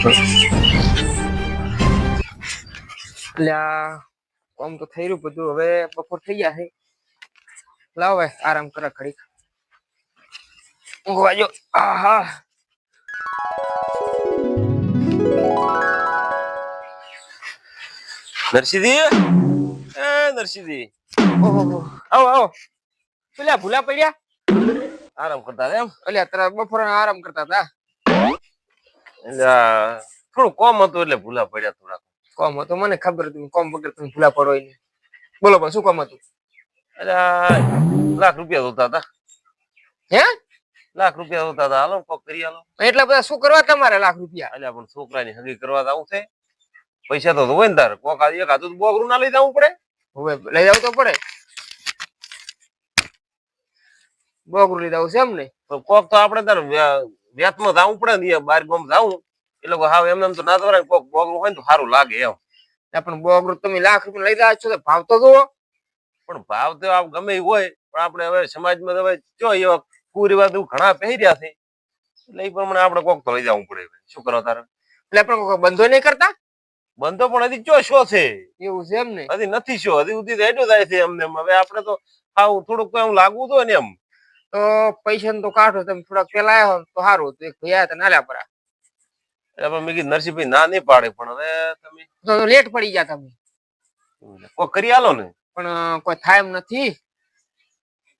એટલે કામ તો થઈ રહ્યું બધું. હવે બપોર થઈ ગયા છે. લાવ હવે આરામ કરે ઘડીક. ઊંઘવા જો. આહા. નરસિંહજી? એ નરસિંહજી. ઓહો આવો આવો. પેલા ભૂલા પડ્યા? આરામ કરતા એમ? એટલે અત્યારે બપોર આરામ કરતા હતા. એટલે થોડું કોમ હતું એટલે ભૂલા પડ્યા થોડા કોમ હતો? મને ખબર હતી કોમ વગર તમે ભૂલા પડો નહીં બોલો પણ શું કોમ હતું? એટલે લાખ રૂપિયા જોતા હતા. હે? લાખ રૂપિયા જોતા હતા. હાલો કોક કરી હાલો એટલા બધા શું કરવા તમારે લાખ રૂપિયા? એટલે પણ છોકરાની હગી કરવા આવું છે. પૈસા તો હોય ને તાર. કોક એક હાથું બોગરું ના લઈ જવું પડે. હવે લઈ જવું તો પડે. બોગરું લઈ જવું છે એમ ને કોક તો આપણે તાર વ્યાતમાં જવું પડે ને બાર ગામ જવું એ લોકો હાવ એમને તો ના ધોરાય કોક બોગરું હોય ને તો સારું લાગે એમ. પણ બોગરું તમે લાખ રૂપિયા લઈ રહ્યા છો તો ભાવ તો જુઓ. પણ ભાવ તો આમ ગમે હોય પણ આપણે હવે સમાજમાં હવે જો એવા કુરિવાજ ઘણા પહેર્યા છે એટલે એ પ્રમાણે આપણે કોક તો લઈ જવું પડે શું કરો તારે? એટલે પણ બંધો નહીં કરતા? બંધો પણ હજી ચો શો છે? એવું છે એમ ને હજી નથી શો હજી સુધી હેડો જાય છે એમને એમ. હવે આપણે તો હાવ થોડુંક એવું એમ લાગવું તો ને એમ. તો પૈસા તો કાઢો તમે થોડાક પેલા આવ્યા તો સારું હતું એક ભાઈ આવ્યા હતા નાલ્યા પરા. એટલે પણ મેં કીધું નરસિંહભાઈ ના નહીં પાડે પણ હવે તમે તો લેટ પડી ગયા તમે. કોઈ કરી આલો ને? પણ કોઈ થાય એમ નથી.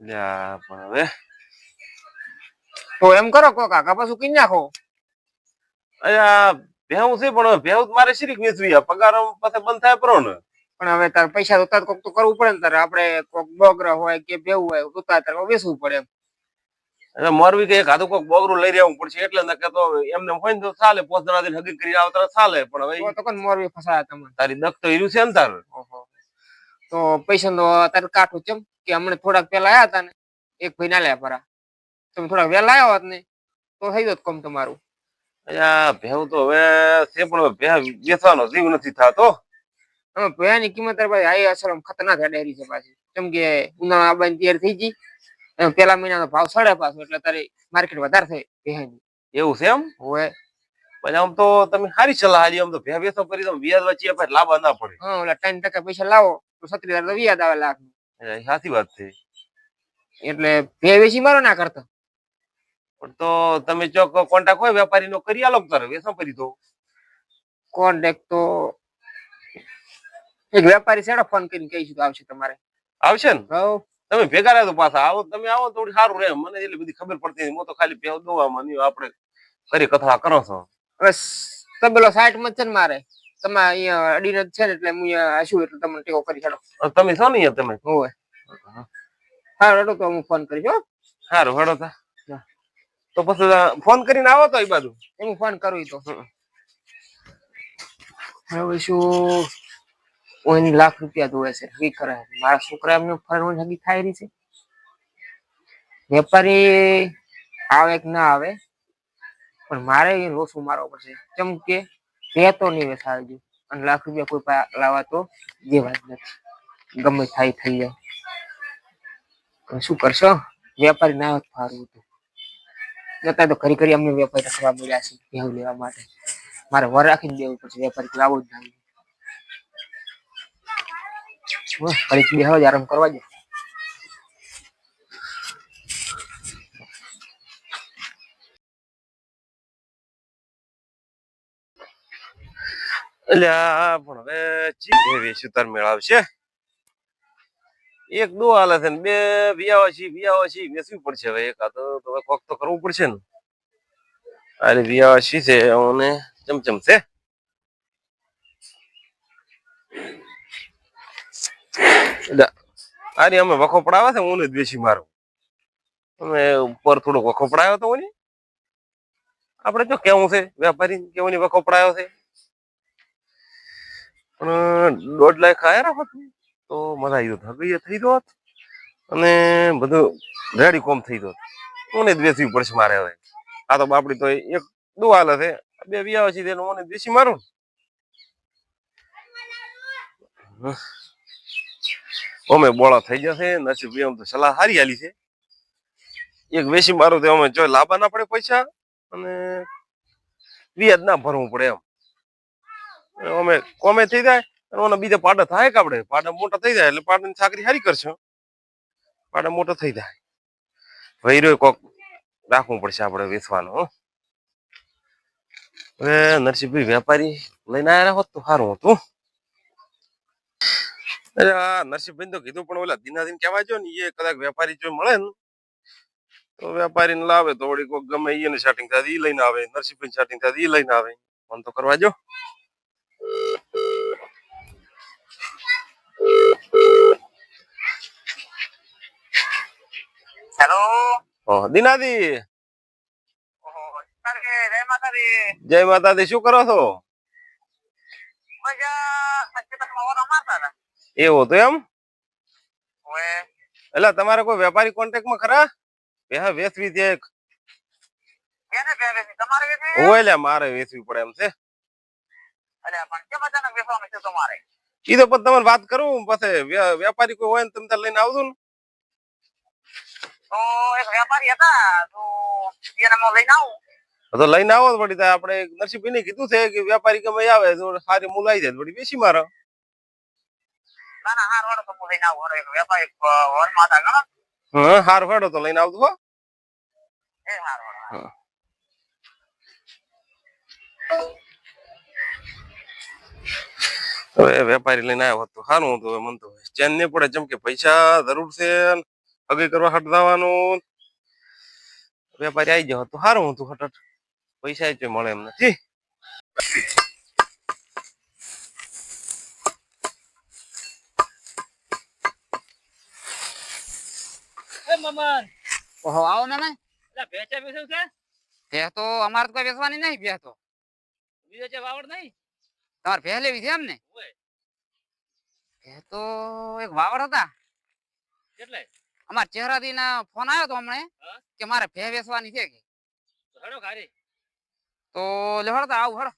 લ્યા, પણ હવે તો એમ કરો કોક કાકા પાછું કઈ નાખો. અલ્યા ભેવું છે પણ ભેવું તો મારે શ્રીક વેચવી આ પગાર પાસે બંધ થાય પરો ને. પણ હવે તાર પૈસા જોતા કોક તો કરવું પડે ને તારે. આપણે કોક બોગરા હોય કે ભેવું હોય જોતા તારે વેચવું પડે એમ. એટલે મોરવી કે એક હાથું બોગરું લઈ રહેવું પડશે એટલે ન કે તો એમને હોય ને તો ચાલે પોત જણા દિન હગી કરી આવતા ચાલે પણ હવે તો તો કોણ મોરવી ફસાયા તમે તારી દખ તો હીરું છે ને તાર. તો પૈસા નો તારે કાઠું ચમ કે હમણાં થોડાક પેલા આયા હતા ને એક ભાઈ ના લ્યા પરા. તમે થોડાક વહેલા આવ્યા હોત ને તો થઈ જોત કોમ તમારું. ભેવ તો હવે છે પણ ભે વેચવાનો જીવ નથી થતો. હવે ભયાની કિંમત પાસે હાઈ અસર ખતરનાક હેડેરી છે પાછી. કેમ કે ઉનાળા આવવાની તૈયાર થઈ ગઈ પેલા મહિનાનો ભાવ સડે પાછો એટલે તારી માર્કેટ વધારે થાય ભેહાની એવું છે એમ? હોય પછી આમ તો તમે સારી સલાહ આલી આમ તો ભે વેચો કરી તો વ્યાજ વચ્ચે આપણે લાભ ના પડે. હા ઓલા ત્રણ ટકા પૈસા લાવો તો સત્રી હજાર તો વ્યાજ આવે લાખ સાચી વાત છે. એટલે ભે વેચી મારો ના કરતા. પણ તો તમે ચોક કોન્ટેક્ટ હોય વેપારી નો કરી આલો તારે વેસો કરી દો કોન્ટેક્ટ તો એક વેપારી સેડો ફોન કરીને કહીશું આવશે તમારે. આવશે ને? તમે ભેગા રહ્યા તો પાછા આવો તમે આવો તો થોડી સારું રહે. મને એટલી બધી ખબર પડતી હું તો ખાલી ભેવ દોવામાં નહીં આપણે કરી કથા કરો છો. બસ તબેલો સાઠમાં છે ને મારે? તમે અહીંયા અડીને છે ને એટલે હું અહીંયા હશું એટલે તમને ટેકો કરી છાડો તમે છો ને તમે? હોય સારું રડો તો હું ફોન કરીશ હો. સારું હેડો તા. તો પછી ફોન કરીને આવો તો એ બાજુ. હું ફોન કરું તો. હવે શું? ઓની લાખ રૂપિયા જોવે છે હગી કરે મારા છોકરા એમને ફરવાની હગી થાય છે. વેપારી આવે કે ના આવે, પણ મારે એ લોસું મારવો પડશે. કેમ કે કહેતો નહીં વેસાડજો અને લાખ રૂપિયા કોઈ લાવવા તો જે વાત નથી. ગમે થાય થઈ જાય. શું કરશો? વેપારી ના ફારું હતું. જતા તો ઘરી ઘરી અમને વેપારી ખવા મળ્યા છે ઘેવ લેવા માટે. મારે વર રાખીને દેવું પડશે, વેપારી તો જ ના ઘડીક બેહો જ આરામ કરવા દે. પણ હવે ચી વેચ્યું તાર મેળવશે એક દો હાલે છે ને બે વિયાવા છે વિયાવા છે, વેચવી પડશે હવે એક. આ તો તમે કોક તો કરવું પડશે ને. અરે વિયાવા છે અને ચમચમ છે? અરે અમે વખો પડાવે છે, હું જ બેસી મારો. અમે ઉપર થોડોક વખો પડાયો તો ઓની આપણે જો કેવું છે, વેપારી કેવું વખો પડાયો છે. પણ દોઢ લાખ આવ્યા રાખો તો મજા આવી હોત હવે થઈ દોત અને બધું રેડી કોમ થઈ દોત મને જ વેચવી પડશે મારે હવે. આ તો બાપડી તો એક દો હાલે છે. બે વ્યાવ છે તેનું મને જ વેચી મારું અમે બોળા થઈ જશે નસીબ એમ તો સલાહ સારી આલી છે. એક વેસી મારું તો અમે જો લાંબા ના પડે પૈસા અને વ્યાજ ના ભરવું પડે એમ. અમે કોમે થઈ જાય અને ઓના બીજા પાડા થાય કે આપણે? પાડા મોટા થઈ જાય એટલે પાડાની સાકરી સારી કરશે. પાડા મોટા થઈ જાય. વૈરો કોક રાખવું પડશે આપણે વેચવાનું હવે નરસિંહભાઈ વેપારી લઈને આવ્યા હોત તો સારું હતું. અરે આ નરસિંહભાઈ તો કીધું પણ ઓલા દિનાદિન કહેવા જો ને એ કદાચ વેપારી જો મળે ને તો વેપારીને લાવે તો વળી કોક ગમે એને સેટિંગ થાય ઈ લઈને આવે નરસિંહભાઈ સેટિંગ થાય ઈ લઈને આવે. ફોન તો કરવા જો હેલો દિનાદી. જય માતાજી શું કરો છો? એવું હતું એમ? એટલે તમારે કોઈ વેપારી કોન્ટેક્ટમાં ખરા? હા વેચવી છે એક. હોય લે મારે વેચવી પડે એમ ઈ તો પછી તમને વાત કરું પછી વેપારી કોઈ હોય ને તમે તાર લઈને આવજો ને. તો એક વેપારી હતા તો એને હું લઈને આવું. તો લઈને આવો તો વળી આપણે નરસિંહભાઈ ને કીધું છે કે વેપારી ગમે આવે તો સારી મૂલ આવી જાય તો વળી બેસી મારો. તો હું હારો હતા તો લઈને આવજો હો. હવે વેપારી લઈને આવ્યો હોત. સારું હતું હવે મન તો ચેન નહીં પડે જેમ કે પૈસા જરૂર છે અગે કરવા કરવા હટદાવાનું વેપારી આવી જાવ તો સારું હતું હટટ પૈસા જ મળે એમ નથી મમન ઓહો આવો મેમે. એટલે ભેચા બેસો છે? ભેહ તો અમારે તો કોઈ વેચવાની નહીં ભે તો. બીજો છે વાવડ નહીં? તમારે ભે લેવી છે એમ ને? ભે તો એક વાવડ હતા. કેટલે અમારા ચહેરાથી ના ફોન આવ્યો તો હમણે કે મારે ભે વેચવાની છે કે. હડો ખારી તો લેવડો તો આવું હડો.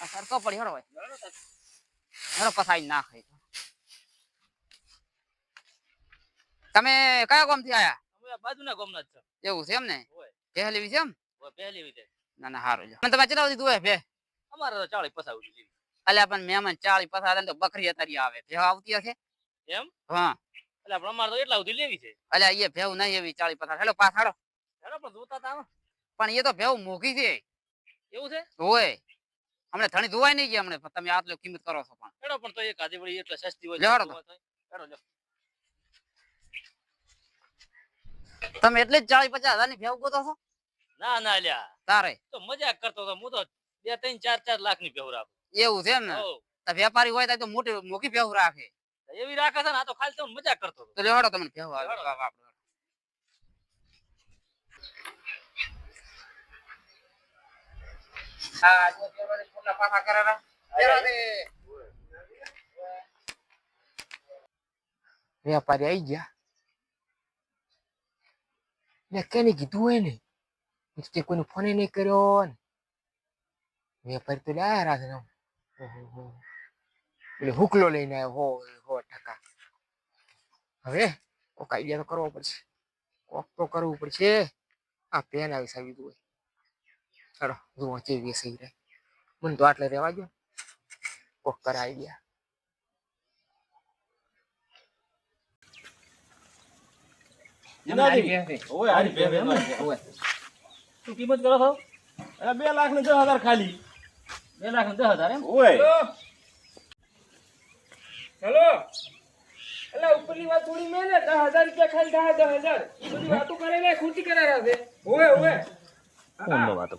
આ સરકો પડી હેડો હડો પસાઈ ના ખાઈ તમે કયા ગામથી આયા? અમે બાજુના જ એવું છે એમ ને? પહેલી છે એમ? પહેલી ના ના સારું લ્યો. તમે ચલાવી દીધું હોય ભેહ અમારે તો ચાળી પસાવી અલ્યા પણ મહેમાન ચાળી પસાર તો બકરી અતારી આવે. ભેહ આવતી હશે? એમ? હા. એટલે પણ અમારે તો એટલા સુધી લેવી છે. અલ્યા એ ભેવ નહીં એવી ચાળી પસાર હેલો પાછાડો હેલો. પણ જોતા તા પણ એ તો ભેવ મોઘી છે. એવું છે? હોય. હમણે ધણી ધોવાય નહીં ગયા હમણે. તમે આટલો કિંમત કરો છો પણ. હેડો પણ તો એક આજે વળી એટલે સસ્તી હોય હેડો. હેડો તમે એટલે જ ચાળી પચાસ હજારની ભેવ ગોતો છો ના ના લ્યા તારે તો મજાક કરતો હતો હું તો બે ત્રણ ચાર ચાર લાખની પહેર આપું એવું છે એમ ને હોવ. તો વેપારી હોય તો મોટી મોટી ભેવ રાખે એવી રાખે છે ને આ તો ખાલી તો મજાક કરતો હતો તો લેવાડો તમને ભેવ આવે. લેવાડો. વાહ, વાહ, વાહ. હા, જો ભેવોને ખોટલા પાસા કરેલા. ભેવોને. વેપારી આઈ ગયા ને કેને કીધું હોય ને તે કોઈને ફોન નહીં કર્યો ને વેપારી તો લાયા રાખે ને ઓહો એટલે હુકલો લઈને આવ્યો હો હો ટકા હવે કોક આઈડિયા તો કરવો પડશે કોક તો કરવું પડશે આ પેન આવી સાવી હોય ચાલો જુઓ કેવી સહી રહે મને તો આટલે રહેવા દો કોક કર આઈડિયા ઓય હારી બે બે શું કિંમત કરો છો? બે લાખ ને દસ હજાર ખાલી. બે લાખ ને દસ હજાર એમ? ઓય. હેલો. એટલે ઉપરની વાત થોડી મેં ને દસ હજાર રૂપિયા ખાલી થાય દસ હજાર. એ બધી વાતો કરે ને ખોટી કરારા છે. વાતો?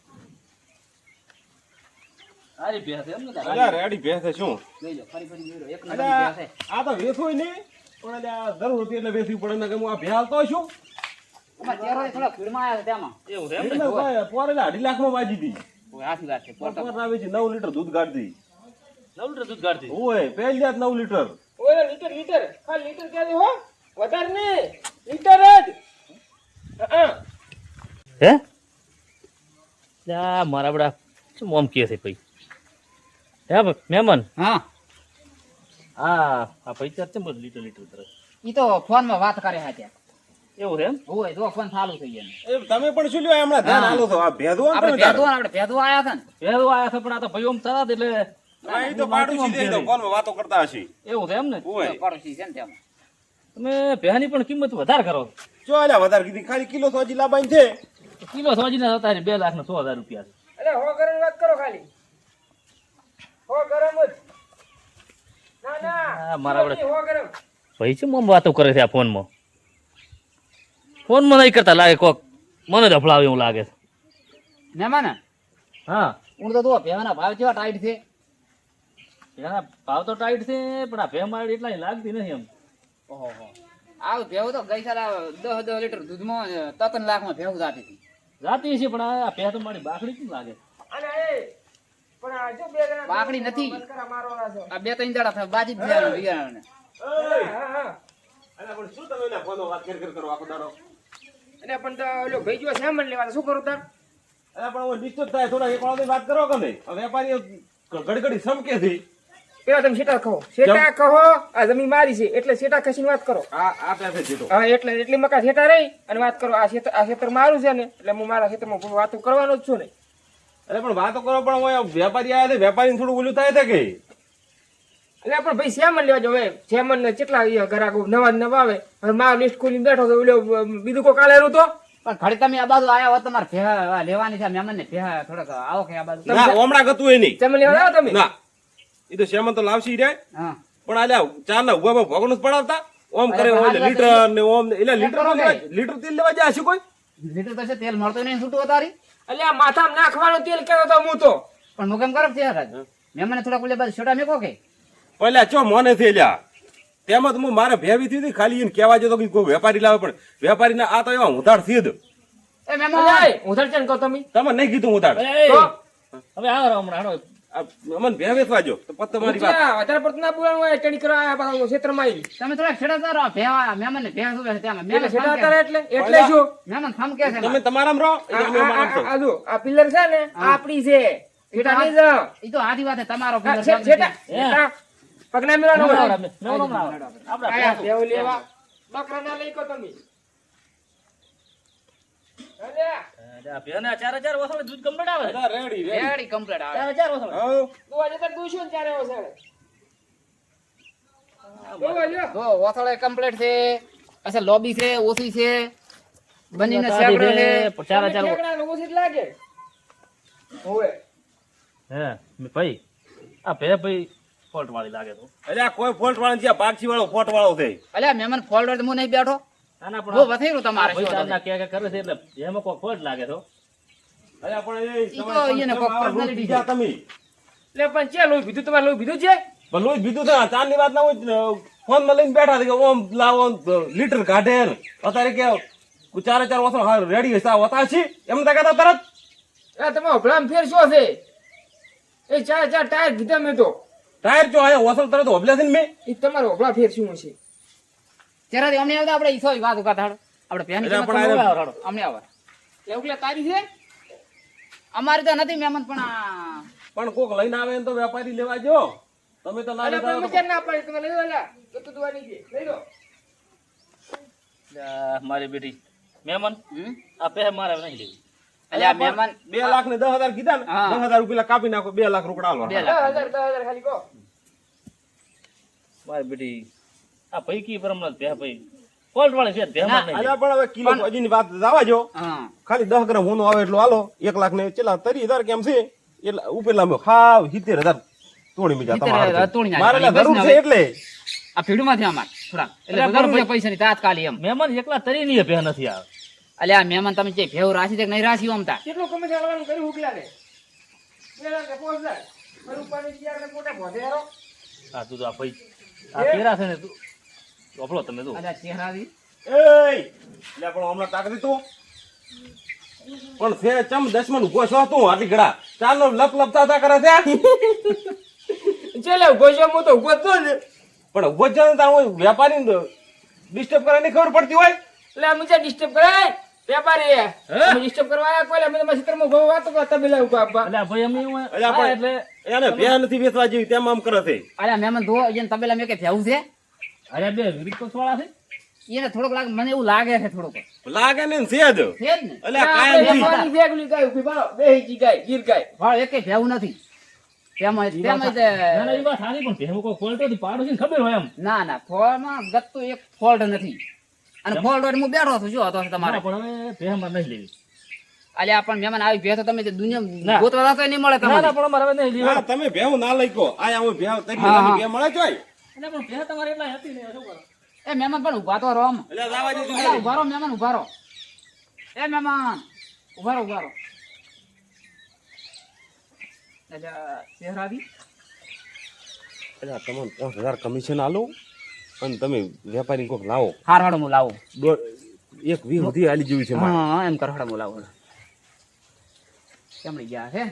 સારી ભેંસ એમ ને? અલ્યા રેડી ભેંસે શું? લઈ લો ફરી ફરી લઈ એક અલ્યા, નંબરની છે. આ તો વેચોય નહીં. પણ જરૂર હતી એટલે વેચવી પડે ને કે હું આ ભે હાલતો છું. અમારા ચહેરો થોડા ભીડમાં આવ્યા છે તેમાં. એવું છે એમ ને? એટલે ભાઈ પોર એટલે અઢી લાખમાં વાજી હતી. ઓય, આથી વાત છે પોર પોર ના વેચી નવ લીટર દૂધ કાઢતી નવ લીટર દૂધ કાઢતી ઓય પહેલી જાત નવ લીટર. ઓય લીટર લીટર. ખાલી લીટર ક્યારે હો? વધારે નહીં. લીટર જ. હે મારા બડા શું મોમ કહે છે ભાઈ હે ભાઈ, મહેમાન? હા. આ આ પૈસા છે બધું લીટર લીટર કરે. ઈ તો ફોનમાં વાત કરે ત્યાં એવું એમ? હોય જો ફોન ચાલુ થઈ ગયા તમે પણ શું લ્યો હમણાં ધ્યાન આલો છો? આ ભેદવો આપણે ભેદવા આપણે ભેદવા આયા હતા ને. પહેલો આયા છે પણ આ તો ભાઈઓ તરત એટલે હા, તો પાડું સીધે તો ફોનમાં વાતો કરતા હશે. એવું છે એમ ને? ઓય. છે ને તેમાં. તમે ભેની પણ કિંમત વધારે કરો. જો આલ્યા વધારે કીધી ખાલી કિલો સોજી લાબાઈ છે. કિલો જતા રહે બે લાખ ને સો હજાર રૂપિયા છે. હો ગરમ વાત કરો ખાલી. હો ગરમ જ. ના ના આ મારા વડે ભાઈ છે મમ વાતો કરે છે આ ફોનમાં? ફોનમાં નહીં કરતા લાગે કોક. મને ડફળાવે એવું લાગે છે. મહેમાન હા. હું તો જો ભેવાના ભાવ કેવા ટાઈટ છે. એના ભાવ તો ટાઈટ છે પણ આ ભે મારી એટલા લાગતી નથી એમ. ઓહો આવ ભેવ તો ગઈ સાલ દસ દસ લીટર દૂધમાં તતન લાખમાં ભેવ જાતી હતી. જાતી છે પણ આ ભે તો મારી બાકડી કેમ લાગે? અને બાકડી નથી. આ બે ત્રણ દાડા થાય બાજી પણ શું તમે એના ફોનમાં વાત કર કર કરો આખો દાડો? અને પણ ઓલો ભાઈ જો સામાન લેવા શું કરું તાર? અલ્યા પણ હવે નિશ્ચિત થાય થોડા એક વાળાની વાત કરો કે નહીં વેપારીઓ સમકે છે. પેલા તમે સેટા કહો? સેટા કહો? આ જમીન મારી છે એટલે સેટા ખસીને વાત કરો. આ આ પાસે જીતો હા એટલે એટલી મકા શેટા રહી અને વાત કરો આ ખેતર આ ખેતર મારું છે ને એટલે હું મારા ખેતરમાં વાતો કરવાનો જ છું ને અરે પણ વાતો કરો પણ હવે વેપારી આવ્યા છે વેપારી થોડું ઓલું થાય છે કે? એટલે પણ ભાઈ સેમન લેવા જો હવે સેમન ને કેટલા ઘરાક નવા નવા આવે. હવે મારો લિસ્ટ ખોલીને બેઠો તો ઓલો બીજું કોઈ કાલે તો? પણ ઘડી તમે આ બાજુ આવ્યા હોત તમારે ભેહા લેવાની છે મેમન ને ભેહા થોડાક આવો કે આ બાજુ. ના ઓમડા ગતું એ નહીં સેમન લેવા આવ્યા તમે? ના. એ તો સેમન તો લાવશી રે. હા. પણ આલ્યા ચાર ના ઊભા ભોગનું જ પડાવતા. ઓમ કરે લીટર ને ઓમ એટલે લીટર. લીટર તેલ લેવા જાય છે કોઈ? લીટર તો છે તેલ મળતો નહીં છૂટું તારી એટલે આ માથામાં નાખવાનું તેલ કેવો તો હું તો. પણ હું કેમ કરો છે મને થોડાક ઓલે બાજુ છોટા મેકો કે? પહેલા ચો મોને થઈ લ્યા? તેમાં હું મારે ભેવી થી ખાલી એને કહેવા જતો કે કોઈ વેપારી લાવે પણ વેપારી આ તો એવા ઉધારથી જ. એ મહેમાન ઉધાર ચેન કહો તમે? તમે નહીં કીધું ઉધાર. એ, હવે આવો રહો હમણાં હાલો. આ અમને ભે વેચવાજો તો પત્તો તમારી વાત. વધારે પડતું ના બોલવાનું હોય ચડી કરવા આયા પાછા ક્ષેત્રમાં આવી તમે થોડા છેડા તારો ભેવા મહેમાન ને ભેહ શું છે તેમાં એટલે મહેમાન સેટા ફામ એટલે એટલે શું? મહેમાન ફામ કે છે તમે તમારામાં રહો આ- આ- આ- રહો. જો, આ પિલ્લર છે ને આપડી આપણી છે. એટા નહીં જો. ઈ તો આધી વાત છે, તમારો પિલર છે- સેટા પગના મેળવાનો નો. આપણે આયા ભેવ લેવા. બકરા ના લઈ કો તમે અલે, આ ભેના ચાર હજાર વસોડે દૂધ કમ્પ્લીટ છે. અચ્છા લોબી છે ઓછી છે. બનીને સેકડો છે ચાર હજાર ઓછી લાગે? હોવે. હે ભાઈ આ ભે ભાઈ ફોલ્ટ વાળી લાગે તો. અલ્યા કોઈ ફોલ્ટ વાળો છે પારસી વાળો ફોટ વાળો થઈ અલ્યા મહેમાન ફોલ્ડર હું નહીં બેઠો. પણ વથેરું તમારે શું કે કે કરે છે એટલે એમાં કોઈ ફોલ્ટ લાગે તો. અલ્યા પણ એ તો એને કોક આવા personality તમે. એટલે પણ છે લોહી પીધું? તમારે લોહી પીધું છે? પણ લોહી બીજું છે ચારની વાત ના હોય ફોનમાં લઈને બેઠા કે ઓમ લાવો લીટર કાઢે ને. અત્યારે કે ચારે ચાર વર્ષ રેડી હશે વતા છે. એમ તો કહેતા તરત. એ તમારો ભલામ ફેર શું છે? એ ચાર ચાર ટાયર કીધા મેં તો. ટાયર જો આયા વસલ તરત હોબલે છે ને મેં. એ તમારો ફેર શું છે ત્યારે અમને આવતા આપણે ઈસો વાત ઉકા થાડો. આપણે આવે, અમને આવે એવું કે તારી છે? અમારે તો નથી મહેમાન પણ પણ કોક લઈને આવે તો વેપારી લેવા જો. તમે તો ના લેતા તમે કેમ ના પડે તમે લઈ લો તો તું દુવાની છે. લઈ લો. મારી બેટી. મહેમાન હમ? આ પે મારે નહીં લેવી. અલ્યા મહેમાન તો. બે લાખ ને દસ હજાર કીધા ને હા. દસ હજાર રૂપિયા કાપી નાખો બે લાખ રોકડા લાખ. ખાલી મારી બેટી આ પૈકી પર હમણાં ભે ભાઈ. ફોલ્ટ છે ભેમાં નહીં અલ્યા પણ હવે કિલો હજીની વાત જવા જો ખાલી 10 ગ્રામ હોનો આવે એટલો હાલો 1 લાખ ને ચેલા તરી હજાર કેમ છે? એટલે ઉપરલા મેં સિત્તેર હજાર તોડી મીજા તમારે. મારે જરૂર છે એટલે. આ ભીડમાંથી અમાર થોડા એટલે પણ પડે પૈસાની તાત્કાલિક એમ. મહેમાન એકલા તરી ની ભે નથી આવે. અલ્યા મહેમાન તમે જે ભેવ રાશી છે કે નહીં રાશી ઓમતા કેટલું કમે ચાલવાનું કર્યું ઉકલા રે બે લાખ ને પાંચ હજાર મારું ઉપાડી ને મોટા ભોધેરો આ તું તો આ ભાઈ આ પેરા છે ને તું ચોપડો તમે તો અલ્યા ચહેરાથી એય! એટલે પણ હમણાં તાક દીધું. પણ છે ચમ દસમન ઊભો છો? તું આટલી ઘડા? ચાલો લપ લપતા હતા કરે છે? ચેલે ઊભો છે હું તો ઊભો જ ને પણ ઊભો જ ને તાર હું વેપારી ડિસ્ટર્બ કરવાની ખબર પડતી હોય? એટલે મુજે ડિસ્ટર્બ કરાય? વેપારી ડિસ્ટર્બ કરવા આવ્યા કોઈ? અમે તમારા ચિત્રમાં બહુ વાતો કરતા પેલા ઊભા આપવા એટલે ભાઈ અમે એવું અલ્યા પણ એટલે એને બે નથી વેચવા જેવી તેમ આમ કરે છે. અલ્યા મહેમાન ધો તબેલા મેં કે ભેવું છે? અરે બે પક્ષ વાળા છે? એને થોડોક લાગે મને એવું લાગે છે થોડોક. લાગે ને છે જ. છે જ ને. એટલે કાયમથી. વેગલી ગાય ઊભી બારો, બેહીજી ગાય, ગીર ગાય. વાળ એકેય ભેવું નથી. તેમાં તેમાં ના ના એ વાત સારી પણ ભેવું કોઈ ફોલ્ટ હતી છે ખબર હોય એમ. ના ના ફોલમાં ગત્તો એક ફોલ્ટ નથી. અને ફોલ્ટ હોય હું બેઠો છું જો હતો તમારે. પણ હવે ભેમાં નહીં લેવી. અલે પણ મહેમાન આવી ભેતો તમે તે દુનિયા ગોતવા જતો નહીં મળે તમને ના પણ અમારે હવે નહીં લેવા. તમે ભેવું ના લઈકો આ હું ભેવ તરી હા, હા. મળે જોય એટલે પણ ભેગ તમારે એટલા હતી ને શું કરો? એ મહેમાન પણ ઊભા તો રહો ઊભા રહો મહેમાન ઊભા રહો. એ મહેમાન ઊભા રહો ઊભા રહો. આવી? એટલે તમને પાંચ હજાર કમિશન આલો અને તમે વેપારી કોક લાવો. હાર હાડો હું લાવો. એક વી સુધી આલી જેવી છે હા એમ કર હાડો હું લાવું. ગયા છે